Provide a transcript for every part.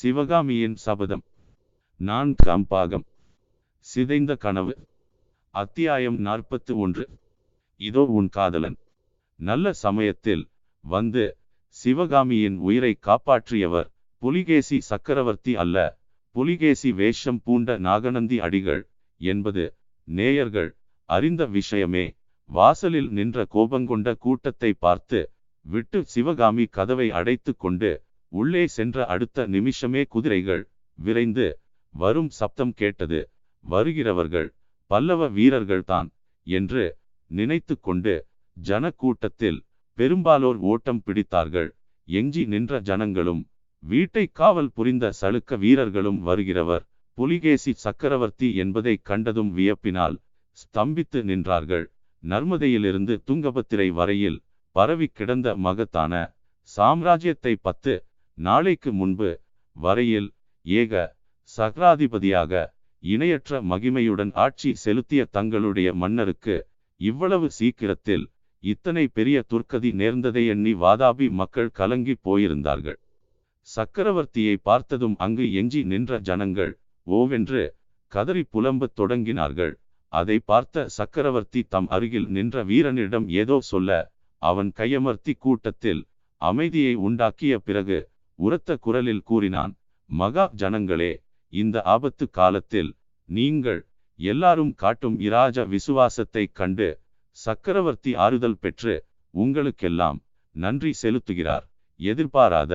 சிவகாமியின் சபதம். நான் கம்பாகம். சிதைந்த கனவு. அத்தியாயம் நாற்பத்து ஒன்று. இதோ உன் காதலன். நல்ல சமயத்தில் வந்து சிவகாமியின் உயிரை காப்பாற்றியவர் புலிகேசி சக்கரவர்த்தி அல்ல. புலிகேசி வேஷம் பூண்ட நாகநந்தி அடிகள் என்பது நேயர்கள் அறிந்த விஷயமே. வாசலில் நின்ற கோபங்கொண்ட கூட்டத்தை பார்த்து விட்டு சிவகாமி கதவை அடைத்து கொண்டு உள்ளே சென்ற அடுத்த நிமிஷமே குதிரைகள் விரைந்து வரும் சப்தம் கேட்டது. வருகிறவர்கள் பல்லவ வீரர்கள்தான் என்று நினைத்து கொண்டு ஜனக்கூட்டத்தில் பெரும்பாலோர் ஓட்டம் பிடித்தார்கள். எஞ்சி நின்ற ஜனங்களும் வீட்டை காவல் புரிந்த சளுக்க வீரர்களும் வருகிறவர். புலிகேசி சக்கரவர்த்தி என்பதை கண்டதும் வியப்பினால் ஸ்தம்பித்து நின்றார்கள். நர்மதையிலிருந்து துங்கபத்திரை வரையில் பரவி கிடந்த மகத்தான சாம்ராஜ்யத்தை பத்து நாளைக்கு முன்பு வரையில் ஏக சக்ராதிபதியாக இணையற்ற மகிமையுடன் ஆட்சி செலுத்திய தங்களுடைய மன்னருக்கு இவ்வளவு சீக்கிரத்தில் இத்தனை பெரிய துர்க்கதி நேர்ந்ததை எண்ணி வாதாபி மக்கள் கலங்கி போயிருந்தார்கள். சக்கரவர்த்தியை பார்த்ததும் அங்கு எஞ்சி நின்ற ஜனங்கள் ஓவென்று கதறி புலம்பத் தொடங்கினார்கள். அதை பார்த்த சக்கரவர்த்தி தம் அருகில் நின்ற வீரனிடம் ஏதோ சொல்ல அவன் கையமர்த்தி கூட்டத்தில் அமைதியை உண்டாக்கிய பிறகு உரத்த குரலில் கூறினான் மகா ஜனங்களே இந்த ஆபத்து காலத்தில் நீங்கள் எல்லாரும் காட்டும் இராஜ விசுவாசத்தை கண்டு சக்கரவர்த்தி ஆறுதல் பெற்று உங்களுக்கெல்லாம் நன்றி செலுத்துகிறார். எதிர்பாராத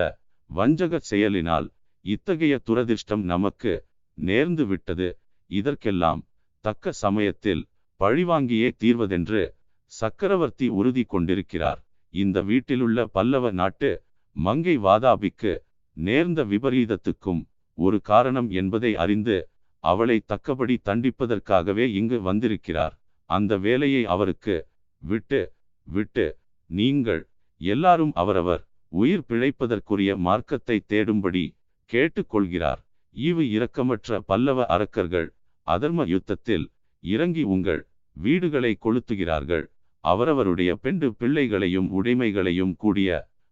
வஞ்சக செயலினால் இத்தகைய துரதிர்ஷ்டம் நமக்கு நேர்ந்து விட்டது. இதற்கெல்லாம் தக்க சமயத்தில் பழிவாங்கியே தீர்வதென்று சக்கரவர்த்தி உறுதி கொண்டிருக்கிறார். இந்த வீட்டிலுள்ள பல்லவ நாட்டு மங்கை வாதாபிக்கு நேர்ந்த விபரீதத்துக்கும் ஒரு காரணம் என்பதை அறிந்து அவளை தக்கபடி தண்டிப்பதற்காகவே இங்கு வந்திருக்கிறார். அந்த வேலையை அவருக்கு விட்டு விட்டு நீங்கள் எல்லாரும் அவரவர் உயிர் பிழைப்பதற்குரிய மார்க்கத்தை தேடும்படி கேட்டுக்கொள்கிறார் ஈவு இரக்கமற்ற பல்லவ அரக்கர்கள் அதர்ம யுத்தத்தில் இறங்கி உங்கள் வீடுகளை கொளுத்துகிறார்கள். அவரவருடைய பெண்டு பிள்ளைகளையும் உடைமைகளையும் கூடிய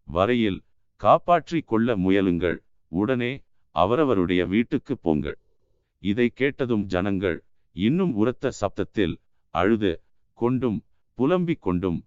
வரையில் காப்பாற்றி கொள்ள முயலுங்கள். உடனே அவரவருடைய வீட்டுக்கு போங்கள். இதை கேட்டதும் ஜனங்கள் இன்னும் உரத்த சப்தத்தில் அழுது கொண்டும் புலம்பிக் கொண்டும்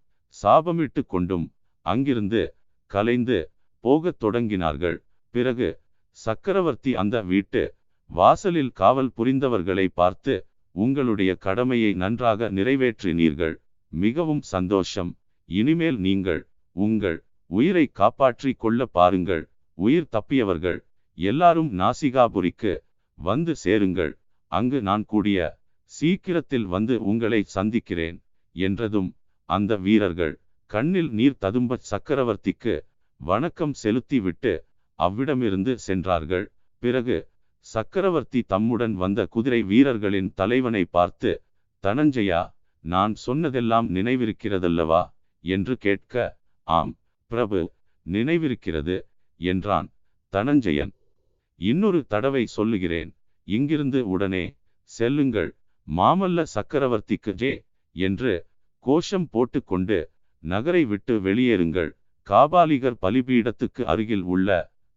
சாபமிட்டு கொண்டும் அங்கிருந்து கலைந்து போகத் தொடங்கினார்கள். பிறகு சக்கரவர்த்தி அந்த வீட்டு வாசலில் காவல் புரிந்தவர்களை பார்த்து உங்களுடைய கடமையை நன்றாக நிறைவேற்றினீர்கள். மிகவும் சந்தோஷம். இனிமேல் நீங்கள் உங்கள் உயிரை காப்பாற்றி கொள்ள பாருங்கள். உயிர் தப்பியவர்கள் எல்லாரும் நாசிகாபுரிக்கு வந்து சேருங்கள். அங்கு நான் கூடிய சீக்கிரத்தில் வந்து உங்களை சந்திக்கிறேன் என்றதும் அந்த வீரர்கள் கண்ணில் நீர் ததும்ப சக்கரவர்த்திக்கு வணக்கம் செலுத்திவிட்டு அவ்விடமிருந்து சென்றார்கள். பிறகு சக்கரவர்த்தி தம்முடன் வந்த குதிரை வீரர்களின் தலைவனை பார்த்து தனஞ்சயா நான் சொன்னதெல்லாம் நினைவிருக்கிறதல்லவா? என்று கேட்க ஆம் பிரபு நினைவிருக்கிறது என்றான் தனஞ்சயன். இன்னொரு தடவை சொல்லுகிறேன் இங்கிருந்து உடனே செல்லுங்கள் மாமல்ல சக்கரவர்த்திக்கு ஜே என்று கோஷம் போட்டுக்கொண்டு நகரை விட்டு வெளியேறுங்கள். காபாலிகர் பலிபீடத்துக்கு அருகில் உள்ள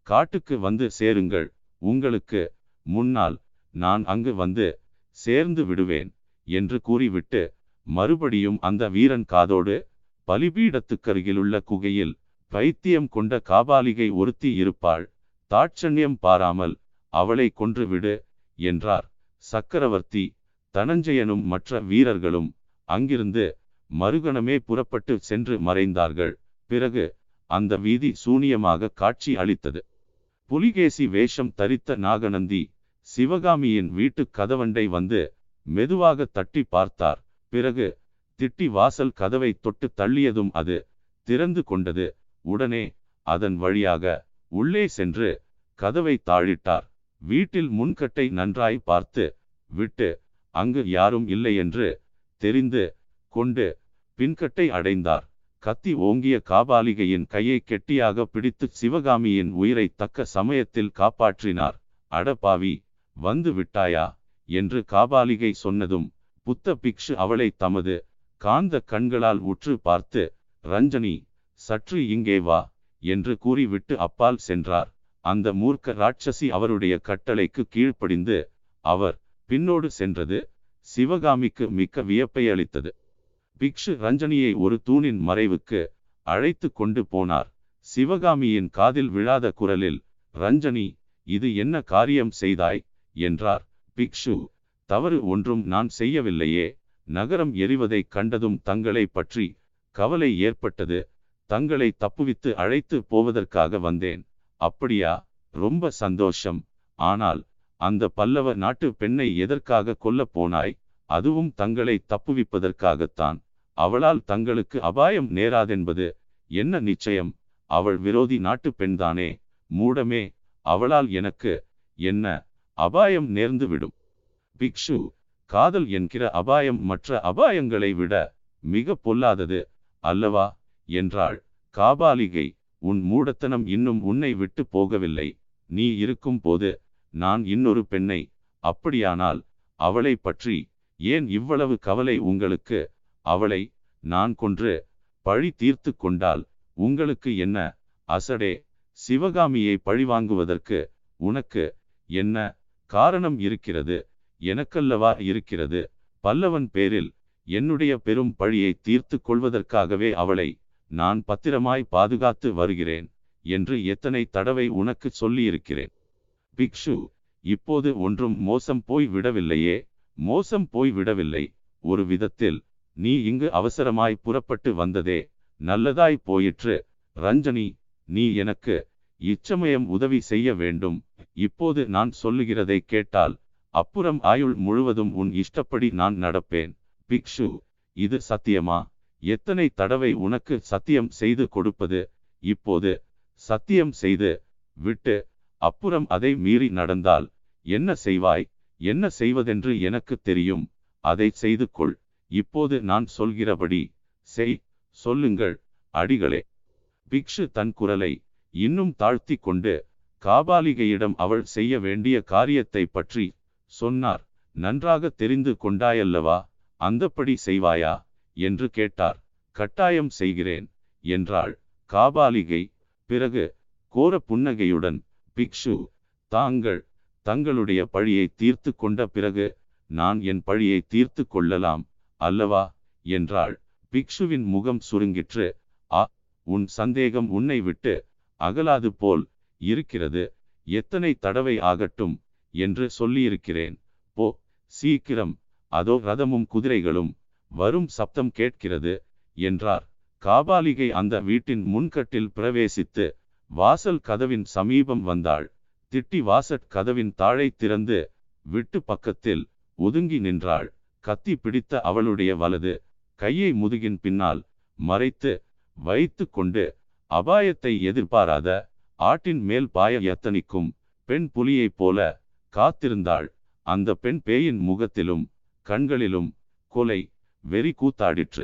காட்டுக்கு வந்து சேருங்கள். உங்களுக்கு முன்னால் நான் அங்கு வந்து சேர்ந்து விடுவேன் என்று கூறிவிட்டு மறுபடியும் அந்த வீரன் காதோடு பலிபீடத்துக்கருகிலுள்ள குகையில் பைத்தியம் கொண்ட காபாலிகை ஒருத்தி இருப்பாள். தாட்சண்யம் பாராமல் அவளை கொன்றுவிடு என்றார். சக்கரவர்த்தி தனஞ்சயனும் மற்ற வீரர்களும் அங்கிருந்து மறுகணமே புறப்பட்டு சென்று மறைந்தார்கள். பிறகு அந்த வீதி சூனியமாக காட்சி அளித்தது. புலிகேசி வேஷம் தரித்த நாகநந்தி சிவகாமியின் வீட்டு கதவண்டை வந்து மெதுவாக தட்டி பார்த்தார். பிறகு திட்டி வாசல் கதவை தொட்டு தள்ளியதும் அது திறந்து கொண்டது. உடனே அதன் வழியாக உள்ளே சென்று கதவை தாழிட்டார். வீட்டில் முன்கட்டை நன்றாய் பார்த்து விட்டு அங்கு யாரும் இல்லை என்று தெரிந்து கொண்டு பின்கட்டை அடைந்தார். கத்தி ஓங்கிய காபாலிகையின் கையை கெட்டியாக பிடித்து சிவகாமியின் உயிரை தக்க சமயத்தில் காப்பாற்றினார். அடப்பாவி வந்து விட்டாயா? என்று காபாலிகை சொன்னதும் புத்த பிக்ஷு அவளை தமது காந்த கண்களால் உற்று பார்த்து ரஞ்சனி சற்று இங்கே வா என்று கூறிவிட்டு அப்பால் சென்றார். அந்த மூர்க்க ராட்சசி அவருடைய கட்டளைக்கு கீழ்ப்படிந்து அவர் பின்னோடு சென்றது. சிவகாமிக்கு மிக்க வியப்பை அளித்தது பிக்ஷு ரஞ்சனியை ஒரு தூணின் மறைவுக்கு அழைத்து கொண்டு போனார். சிவகாமியின் காதில் விழாத குரலில் ரஞ்சனி இது என்ன காரியம் செய்தாய்? என்றார். பிக்ஷு தவறு ஒன்றும் நான் செய்யவில்லையே. நகரம் எரிவதைக் கண்டதும் தங்களை பற்றி கவலை ஏற்பட்டது. தங்களை தப்புவித்து அழைத்து போவதற்காக வந்தேன். அப்படியா? ரொம்ப சந்தோஷம். ஆனால் அந்த பல்லவ நாட்டு பெண்ணை எதற்காக கொல்லப் போனாய்? அதுவும் தங்களை தப்புவிப்பதற்காகத்தான். அவளால் தங்களுக்கு அபாயம் நேராதென்பது என்ன நிச்சயம்? அவள் விரோதி நாட்டு பெண்தானே? மூடமே அவளால் எனக்கு என்ன அபாயம் நேர்ந்து விடும் பிக்ஷு காதல் என்கிற அபாயம் மற்ற அபாயங்களை விட மிக பொல்லாதது அல்லவா? என்றாள். காபாலிகை உன் மூடத்தனம் இன்னும் உன்னை விட்டு போகவில்லை. நீ இருக்கும் போது நான் இன்னொரு பெண்ணை. அப்படியானால் அவளை பற்றி ஏன் இவ்வளவு கவலை உங்களுக்கு? அவளை நான் கொன்று பழி தீர்த்து கொண்டால் உங்களுக்கு என்ன? அசடே சிவகாமியை பழிவாங்குவதற்கு உனக்கு என்ன காரணம் இருக்கிறது? எனக்கல்லவா இருக்கிறது? பல்லவன் பேரில் என்னுடைய பெரும் பழியை தீர்த்து கொள்வதற்காகவே அவளை நான் பத்திரமாய் பாதுகாத்து வருகிறேன் என்று எத்தனை தடவை உனக்கு சொல்லியிருக்கிறேன். பிக்ஷு இப்போது ஒன்றும் மோசம் போய் விடவில்லையே. மோசம் போய் விடவில்லை. ஒரு விதத்தில் நீ இங்கு அவசரமாய் புறப்பட்டு வந்ததே. நல்லதாய் போயிற்று. ரஞ்சனி நீ எனக்கு இச்சமயம் உதவி செய்ய வேண்டும். இப்போது நான் சொல்லுகிறதை கேட்டால் அப்புறம் ஆயுள் முழுவதும் உன் இஷ்டப்படி நான் நடப்பேன். பிக்ஷு இது சத்தியமா? எத்தனை தடவை உனக்கு சத்தியம் செய்து கொடுப்பது? இப்போது சத்தியம் செய்து விட்டு அப்புறம் அதை மீறி நடந்தால் என்ன செய்வாய்? என்ன செய்வதென்று எனக்கு தெரியும். அதை செய்து கொள். இப்போது நான் சொல்கிறபடி செய். சொல்லுங்கள் அடிகளே. பிக்ஷு தன் குரலை இன்னும் தாழ்த்தி கொண்டு காபாலிகையிடம் அவள் செய்ய வேண்டிய காரியத்தை பற்றி சொன்னார். நன்றாக தெரிந்து கொண்டாயல்லவா? அந்தப்படி செய்வாயா? என்று கேட்டார். கட்டாயம் செய்கிறேன் என்றாள். காபாலிகை பிறகு கோர புன்னகையுடன் பிக்ஷு தாங்கள் தங்களுடைய பழியை தீர்த்து கொண்ட பிறகு நான் என் பழியை தீர்த்து கொள்ளலாம் அல்லவா? என்றாள். பிக்ஷுவின் முகம் சுருங்கிற்று. ஆ உன் சந்தேகம் உன்னை விட்டு அகலாது போல் இருக்கிறது. எத்தனை தடவை ஆகட்டும் என்று சொல்லியிருக்கிறேன். போ சீக்கிரம். அதோ ரதமும் குதிரைகளும் வரும் சப்தம் கேட்கிறது என்றார். காபாலிகை அந்த வீட்டின் முன்கட்டில் பிரவேசித்து வாசல் கதவின் சமீபம் வந்தாள். திட்டி வாசற் கதவின் தாழை திறந்து விட்டு பக்கத்தில் ஒதுங்கி நின்றாள். கத்தி பிடித்த அவளுடைய வலது கையை முதுகின் பின்னால் மறைத்து வைத்து கொண்டு அபாயத்தை எதிர்பாராத ஆட்டின் மேல் பாய எத்தனிக்கும் பெண் புலியைப் போல காத்திருந்தாள். அந்த பெண் பேயின் முகத்திலும் கண்களிலும் கொலை வெறி கூத்தாடிற்று.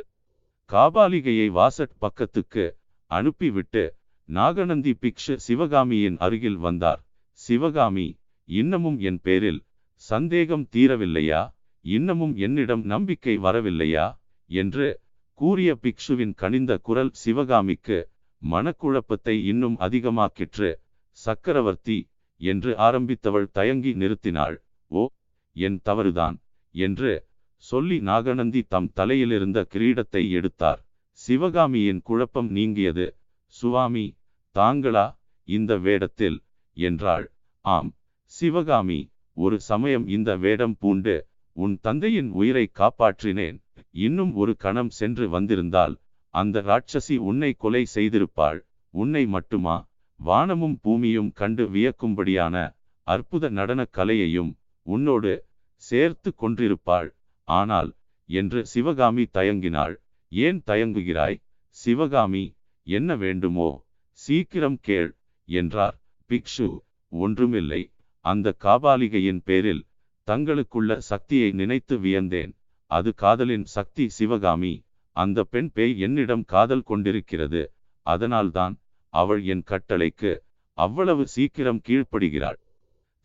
காபாலிகையை வாசட் பக்கத்துக்கு அனுப்பிவிட்டு நாகநந்தி பிக்ஷு சிவகாமியின் அருகில் வந்தார். சிவகாமி இன்னமும் என் பேரில் சந்தேகம் தீரவில்லையா? இன்னமும் என்னிடம் நம்பிக்கை வரவில்லையா? என்று கூறிய பிக்ஷுவின் கனிந்த குரல் சிவகாமிக்கு மனக்குழப்பத்தை இன்னும் அதிகமாக்கிற்று. சக்கரவர்த்தி என்று ஆரம்பித்தவள் தயங்கி நிறுத்தினாள். ஓ என் தவறுதான் என்று சொல்லி நாகநந்தி தம் தலையிலிருந்த கிரீடத்தை எடுத்தார். சிவகாமியின் குழப்பம் நீங்கியது. சுவாமி தாங்களா இந்த வேடத்தில்? என்றாள். ஆம் சிவகாமி ஒரு சமயம் இந்த வேடம் பூண்டு உன் தந்தையின் உயிரை காப்பாற்றினேன். இன்னும் ஒரு கணம் சென்று வந்திருந்தால் அந்த ராட்சசி உன்னை கொலை செய்திருப்பாள். உன்னை மட்டுமா? வானமும் பூமியும் கண்டு வியக்கும்படியான அற்புத நடனக் கலையையும் உன்னோடு சேர்த்து கொன்றிருப்பாள் ஆனால் என்று சிவகாமி தயங்கினாள். ஏன் தயங்குகிறாய்? சிவகாமி என்ன வேண்டுமோ? சீக்கிரம் கேள் என்றார். பிக்ஷு ஒன்றுமில்லை. அந்த காபாலிகையின் பேரில் தங்களுக்குள்ள சக்தியை நினைத்து வியந்தேன். அது காதலின் சக்தி சிவகாமி. அந்த பெண் பேய் என்னிடம் காதல் கொண்டிருக்கிறது. அதனால்தான் அவள் என் கட்டளைக்கு அவ்வளவு சீக்கிரம் கீழ்ப்படுகிறாள்.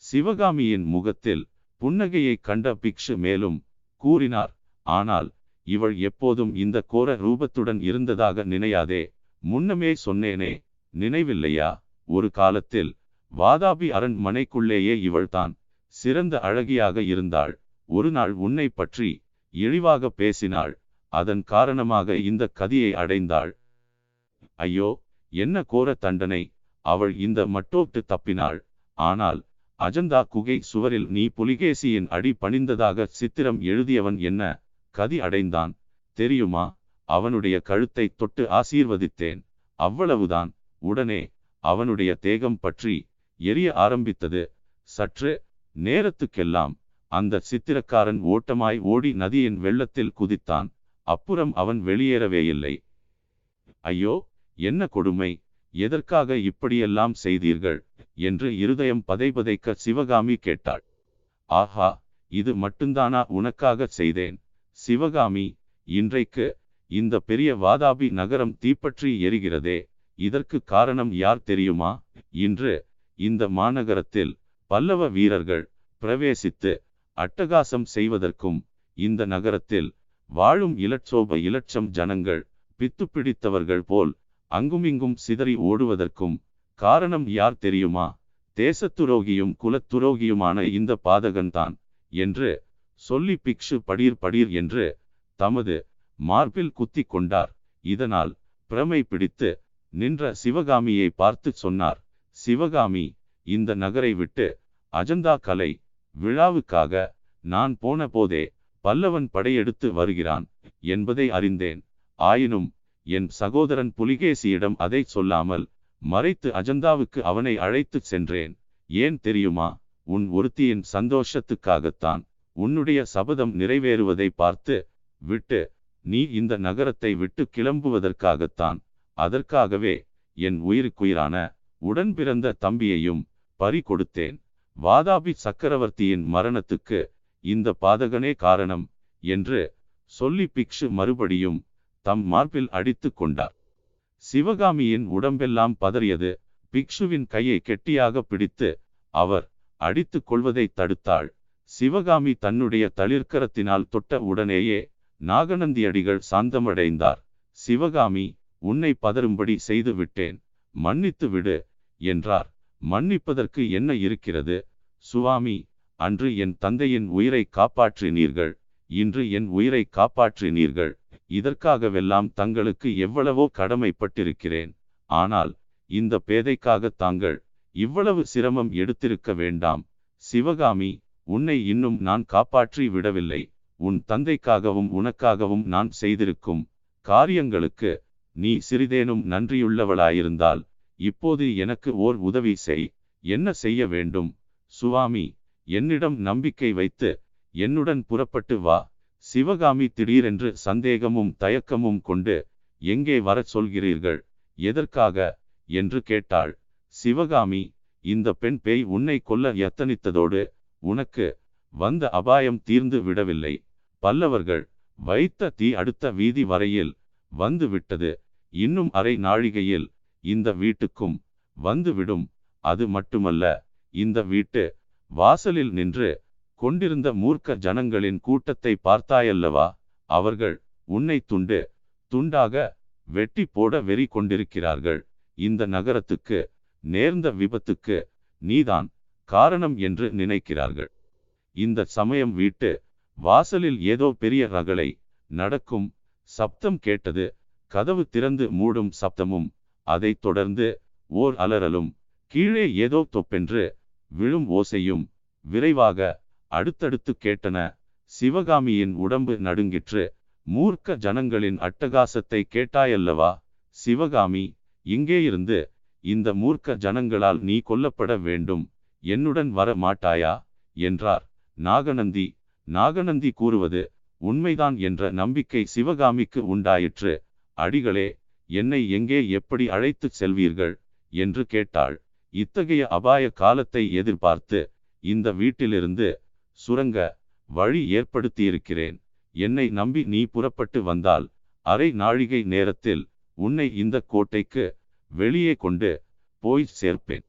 சிவகாமியின் முகத்தில் புன்னகையை கண்ட பிக்ஷு மேலும் கூறினார். ஆனால் இவள் எப்போதும் இந்த கோர ரூபத்துடன் இருந்ததாக நினையாதே. முன்னமே சொன்னேனே நினைவில்லையா? ஒரு காலத்தில் வாதாபி அரண்மனைக்குள்ளேயே இவள்தான் சிறந்த அழகியாக இருந்தாள். ஒரு நாள் உன்னை பற்றி இழிவாக பேசினாள். அதன் காரணமாக இந்த கதியை அடைந்தாள். ஐயோ என்ன கோர தண்டனை. அவள் இந்த மட்டோட்டு தப்பினாள். ஆனால் அஜந்தா குகை சுவரில் நீ புலிகேசியின் அடி பணிந்ததாக சித்திரம் எழுதியவன் என்ன? கதி அடைந்தான். தெரியுமா? அவனுடைய கழுத்தை தொட்டு ஆசீர்வதித்தேன். அவ்வளவுதான். உடனே அவனுடைய தேகம் பற்றி எரிய ஆரம்பித்தது. சற்று நேரத்துக்கெல்லாம் அந்த சித்திரக்காரன் ஓட்டமாய் ஓடி நதியின் வெள்ளத்தில் குதித்தான். அப்புறம் அவன் வெளியேறவே இல்லை. ஐயோ என்ன கொடுமை? எதற்காக இப்படியெல்லாம் செய்தீர்கள்? என்று இருதயம் பதைபதைக்க சிவகாமி கேட்டாள். ஆஹா இது மட்டும்தானா உனக்காக செய்தேன். சிவகாமி இன்றைக்கு இந்த பெரிய வாதாபி நகரம் தீப்பற்றி எரிகிறதே இதற்கு காரணம் யார் தெரியுமா? இன்று இந்த மாநகரத்தில் பல்லவ வீரர்கள் பிரவேசித்து அட்டகாசம் செய்வதற்கும் இந்த நகரத்தில் வாழும் இலட்சோப இலட்சம் ஜனங்கள் பித்து பிடித்தவர்கள் போல் அங்குமிங்கும் சிதறி ஓடுவதற்கும் காரணம் யார் தெரியுமா? தேசத்துரோகியும் குலத்துரோகியுமான இந்த பாதகன்தான் என்று சொல்லி பிக்ஷு படீர் படீர் என்று தமது மார்பில் குத்தி கொண்டார். இதனால் பிரமை பிடித்து நின்ற சிவகாமியை பார்த்து சொன்னார் சிவகாமி இந்த நகரை விட்டு அஜந்தா கலை விழாவுக்காக நான் போன போதே பல்லவன் படையெடுத்து வருகிறான் என்பதை அறிந்தேன். ஆயினும் என் சகோதரன் புலிகேசியிடம் அதை சொல்லாமல் மறைத்து அஜந்தாவுக்கு அவனை அழைத்துச் சென்றேன். ஏன் தெரியுமா? உன் ஒருத்தியின் சந்தோஷத்துக்காகத்தான். உன்னுடைய சபதம் நிறைவேறுவதை பார்த்து விட்டு நீ இந்த நகரத்தை விட்டு கிளம்புவதற்காகத்தான். அதற்காகவே என் உயிருக்குயிரான உடன் பிறந்த தம்பியையும் பறி கொடுத்தேன். வாதாபி சக்கரவர்த்தியின் மரணத்துக்கு இந்த பாதகனே காரணம் என்று சொல்லி பிக்ஷு மறுபடியும் தம் மார்பில் அடித்து கொண்டார். சிவகாமியின் உடம்பெல்லாம் பதறியது. பிக்ஷுவின் கையை கெட்டியாக பிடித்து அவர் அடித்து கொள்வதை தடுத்தாள். சிவகாமி தன்னுடைய தளிர்க்கரத்தினால் தொட்ட உடனேயே நாகநந்தியடிகள் சாந்தமடைந்தார். சிவகாமி உன்னை பதறும்படி செய்து விட்டேன். மன்னித்து விடு என்றார். மன்னிப்பதற்கு என்ன இருக்கிறது? சுவாமி அன்று என் தந்தையின் உயிரை காப்பாற்றினீர்கள். இன்று என் உயிரை காப்பாற்றினீர்கள். இதற்காகவெல்லாம் தங்களுக்கு எவ்வளவோ கடமைப்பட்டிருக்கிறேன். ஆனால் இந்த பேதைக்காக தாங்கள் இவ்வளவு சிரமம் எடுத்திருக்க வேண்டாம். சிவகாமி உன்னை இன்னும் நான் காப்பாற்றி விடவில்லை. உன் தந்தைக்காகவும் உனக்காகவும் நான் செய்திருக்கும் காரியங்களுக்கு நீ சிறிதேனும் நன்றியுள்ளவளாயிருந்தால் இப்போது எனக்கு ஓர் உதவி செய். என்ன செய்ய வேண்டும்? சுவாமி என்னிடம் நம்பிக்கை வைத்து என்னுடன் புறப்பட்டு வா. சிவகாமி திடீரென்று சந்தேகமும் தயக்கமும் கொண்டு எங்கே வரச் சொல்கிறீர்கள்? எதற்காக? என்று கேட்டாள். சிவகாமி இந்த பெண் பேய் உன்னை கொல்ல எத்தனித்ததோடு உனக்கு வந்த அபாயம் தீர்ந்து விடவில்லை. பல்லவர்கள் வைத்த தீ அடுத்த வீதி வரையில் வந்து விட்டது. இன்னும் அரை நாழிகையில் இந்த வீட்டுக்கும் வந்துவிடும் அது மட்டுமல்ல இந்த வீட்டு வாசலில் நின்று கொண்டிருந்த மூர்க்க ஜனங்களின் கூட்டத்தை பார்த்தாயல்லவா? அவர்கள் உன்னை துண்டு துண்டாக வெட்டி போட வெறி கொண்டிருக்கிறார்கள். இந்த நகரத்துக்கு நேர்ந்த விபத்துக்கு நீதான் காரணம் என்று நினைக்கிறார்கள். இந்த சமயம் வீட்டு வாசலில் ஏதோ பெரிய ரகளை நடக்கும் சப்தம் கேட்டது. கதவு திறந்து மூடும் சப்தமும் அதைத் தொடர்ந்து ஓர் அலறலும். கீழே ஏதோ தொப்பென்று விழும் ஓசையும் விரைவாக அடுத்தடுத்து கேட்டன சிவகாமியின் உடம்பு நடுங்கிற்று மூர்க்க ஜனங்களின் அட்டகாசத்தை கேட்டாயல்லவா? சிவகாமி இங்கே இருந்து இந்த மூர்க்க ஜனங்களால் நீ கொல்லப்பட வேண்டும் என்னுடன் வர மாட்டாயா? என்றார். நாகநந்தி நாகநந்தி கூறுவது உண்மைதான் என்ற நம்பிக்கை சிவகாமிக்கு உண்டாயிற்று. அடிகளே என்னை எங்கே எப்படி அழைத்துச் செல்வீர்கள்? என்று கேட்டாள். இத்தகைய அபாய காலத்தை எதிர்பார்த்து இந்த வீட்டிலிருந்து சுரங்க வழி ஏற்படுத்தியிருக்கிறேன். என்னை நம்பி நீ புறப்பட்டு வந்தால் அரை நாழிகை நேரத்தில் உன்னை இந்த கோட்டைக்கு வெளியே கொண்டு போய் சேர்ப்பேன்.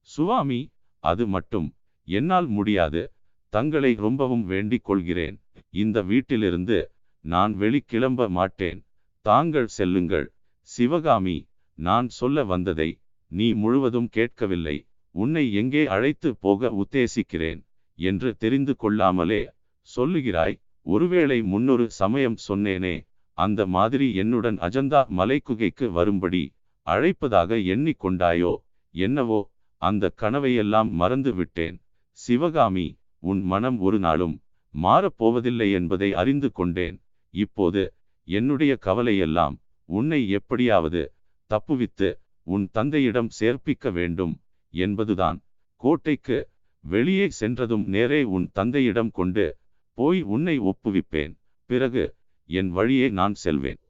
சுவாமி அது மட்டும் என்னால் முடியாது. தங்களை ரொம்பவும் வேண்டிக் கொள்கிறேன். இந்த வீட்டிலிருந்து நான் வெளிக்கிளம்ப மாட்டேன். தாங்கள் செல்லுங்கள். சிவகாமி நான் சொல்ல வந்ததை நீ முழுவதும் கேட்கவில்லை. உன்னை எங்கே அழைத்து போக உத்தேசிக்கிறேன். என்று தெரிந்து கொள்ளாமலே சொல்லுகிறாய் ஒருவேளை முன்னொரு சமயம் சொன்னேனே அந்த மாதிரி என்னுடன் அஜந்தா மலைக்குகைக்கு வரும்படி அழைப்பதாக எண்ணிக்கொண்டாயோ என்னவோ அந்த கனவையெல்லாம் மறந்து விட்டேன். சிவகாமி உன் மனம் ஒரு நாளும் மாறப்போவதில்லை என்பதை அறிந்து கொண்டேன். இப்போது என்னுடைய கவலையெல்லாம் உன்னை எப்படியாவது தப்புவித்து உன் தந்தையிடம் சேர்ப்பிக்க வேண்டும் என்பதுதான். கோட்டைக்கு வெளியே சென்றதும் நேரே உன் தந்தையிடம் கொண்டு போய் உன்னை ஒப்புவிப்பேன். பிறகு என் வழியே நான் செல்வேன்.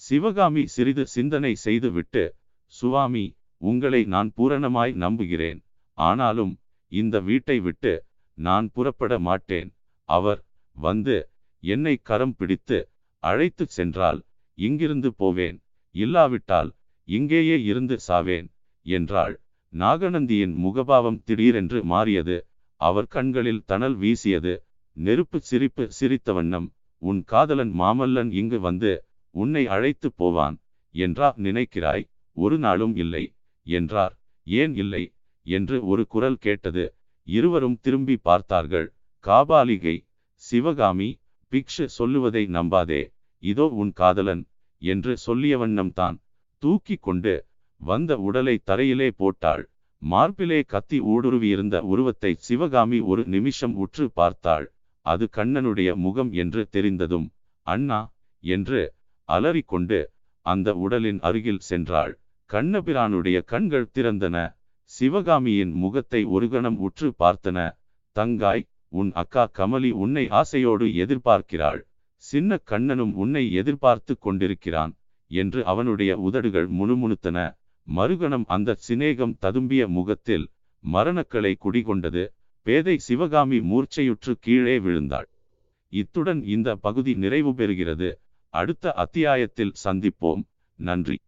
சிவகாமி சிறிது சிந்தனை செய்துவிட்டு சுவாமி உங்களை நான் பூரணமாய் நம்புகிறேன். ஆனாலும் இந்த வீட்டை விட்டு நான் புறப்பட மாட்டேன். அவர் வந்து என்னை கரம் பிடித்து அழைத்து சென்றால் இங்கிருந்து போவேன். இல்லாவிட்டால் இங்கேயே இருந்து சாவேன் என்றாள். நாகநந்தியின் முகபாவம் திடீரென்று மாறியது. அவர் கண்களில் தணல் வீசியது. நெருப்பு சிரிப்பு சிரித்த வண்ணம் உன் காதலன் மாமல்லன் இங்கு வந்து உன்னை அழைத்து போவான் என்றா நினைக்கிறாய்? ஒரு நாளும் இல்லை என்றார். ஏன் இல்லை என்று ஒரு குரல் கேட்டது. இருவரும் திரும்பி பார்த்தார்கள். காபாலிகை சிவகாமி பிக்ஷு சொல்லுவதை நம்பாதே. இதோ உன் காதலன் என்று சொல்லிய வண்ணம்தான் தூக்கி கொண்டு வந்த உடலை தரையிலே போட்டாள். மார்பிலே கத்தி ஊடுருவியிருந்த உருவத்தை சிவகாமி ஒரு நிமிஷம் உற்று பார்த்தாள். அது கண்ணனுடைய முகம் என்று தெரிந்ததும் அண்ணா என்று அலறிக்கொண்டு அந்த உடலின் அருகில் சென்றாள். கண்ணபிரானுடைய கண்கள் திறந்தன. சிவகாமியின் முகத்தை ஒரு கணம் உற்று பார்த்தன. தங்காய் உன் அக்கா கமலி உன்னை ஆசையோடு எதிர்பார்க்கிறாள். சின்ன கண்ணனும் உன்னை எதிர்பார்த்து கொண்டிருக்கிறான் என்று அவனுடைய உதடுகள் முணுமுணுத்தன. மறுகணம் அந்த சிநேகம் ததும்பிய முகத்தில் மரணக்களை குடிகொண்டது. பேதை சிவகாமி மூர்ச்சையுற்று கீழே விழுந்தாள். இத்துடன் இந்த பகுதி நிறைவு பெறுகிறது அடுத்த அத்தியாயத்தில் சந்திப்போம். நன்றி.